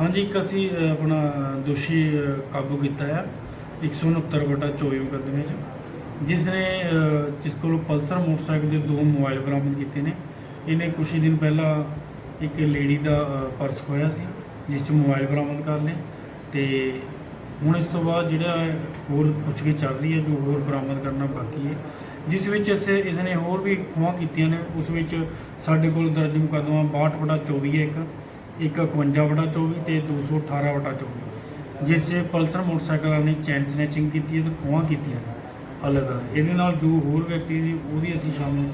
ਹਾਂਜੀ ਇੱਕ ਅਸੀਂ ਅ, ਆਪਣਾ ਦੋਸ਼ੀ ਅ, ਕਾਬੂ ਕੀਤਾ ਹੈ 169 ਵਟਾ 24 ਮੁਕੱਦਮੇ 'ਚ ਜਿਸ ਨੇ ਅ, ਜਿਸ ਕੋਲੋਂ ਪਲਸਰ ਮੋਟਰਸਾਈਕਲ ਦੇ ਦੋ ਮੋਬਾਈਲ ਬਰਾਮਦ ਕੀਤੇ ਨੇ। ਇਹਨੇ ਕੁਝ ਹੀ ਦਿਨ ਪਹਿਲਾਂ ਇੱਕ ਲੇਡੀ ਦਾ ਅ, ਪਰਸ ਖੋਇਆ ਸੀ ਜਿਸ 'ਚ ਮੋਬਾਈਲ ਬਰਾਮਦ ਕਰ ਲਏ। ਤੇ ਹੁਣ ਇਸ ਤੋਂ ਬਾਅਦ ਜਿਹੜਾ ਹੈ ਹੋਰ ਪੁੱਛਗਿੱਛ ਚੱਲ ਰਹੀ ਹੈ ਜੋ ਹੋਰ ਬਰਾਮਦ ਕਰਨਾ ਬਾਕੀ ਹੈ। ਜਿਸ ਵਿੱਚ ਇਸੇ ਇਸ ਨੇ ਹੋਰ ਵੀ ਖੋਹਾਂ ਕੀਤੀਆਂ ਨੇ। ਉਸ ਵਿੱਚ ਸਾਡੇ ਕੋਲ ਦਰਜ ਮੁਕੱਦਮਾ 62 ਵਟਾ 24 ਹੈ ਇੱਕ। ਇੱਕ 51 ਵਟਾ 24 ਤੇ 218 ਵਟਾ 24 ਜਿਸ 'ਚ ਪਲਸਰ ਮੋਟਰਸਾਈਕਲਾਂ ਨੇ ਚੈਨ ਸਨੈਚਿੰਗ ਕੀਤੀ ਹੈ ਤੇ ਖੋਹਾਂ ਕੀਤੀਆਂ ਨੇ ਅਲੱਗ ਅਲੱਗ ਇਹਦੇ ਨਾਲ ਜੋ ਹੋਰ ਵਿਅਕਤੀ ਸੀ ਉਹਦੀ ਅਸੀਂ ਸ਼ਾਮ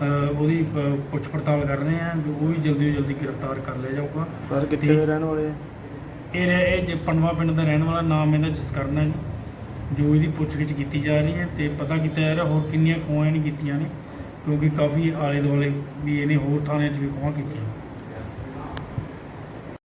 ਅ, ਉਹਦੀ ਪੁੱਛ ਪੜਤਾਲ ਕਰ ਰਹੇ ਹਾਂ ਜੋ ਉਹ ਵੀ ਜਲਦੀ ਤੋਂ ਜਲਦੀ ਗ੍ਰਿਫਤਾਰ ਕਰ ਲਿਆ ਜਾਊਗਾ। ਸਰ ਕਿੱਥੇ। ਦੇ ਰਹਿਣ ਵਾਲੇ ਆ? ਇਹ ਰਹਿ- ਇਹ ਜੇ ਪਨਵਾ ਪਿੰਡ ਦਾ ਰਹਿਣ ਵਾਲਾ ਨਾਮ ਇਹਦਾ ਜਸਕਰਨ ਹੈ ਜੀ ਜੋ ਇਹਦੀ ਪੁੱਛਗਿੱਛ ਕੀਤੀ ਜਾ ਰਹੀ ਹੈ ਤੇ ਪਤਾ ਕੀਤਾ ਜਾ ਰਿਹਾ ਹੋਰ ਕਿੰਨੀਆਂ ਖੋਹਾਂ ਇਹਨੇ ਕੀਤੀਆਂ ਨੇ ਕਿਉਂਕਿ ਕਾਫੀ ਆਲੇ ਦੁਆਲੇ ਵੀ ਇਹਨੇ ਹੋਰ ਥਾਣਿਆਂ 'ਚ ਵੀ ਖੋਹਾਂ ਕੀਤੀਆਂ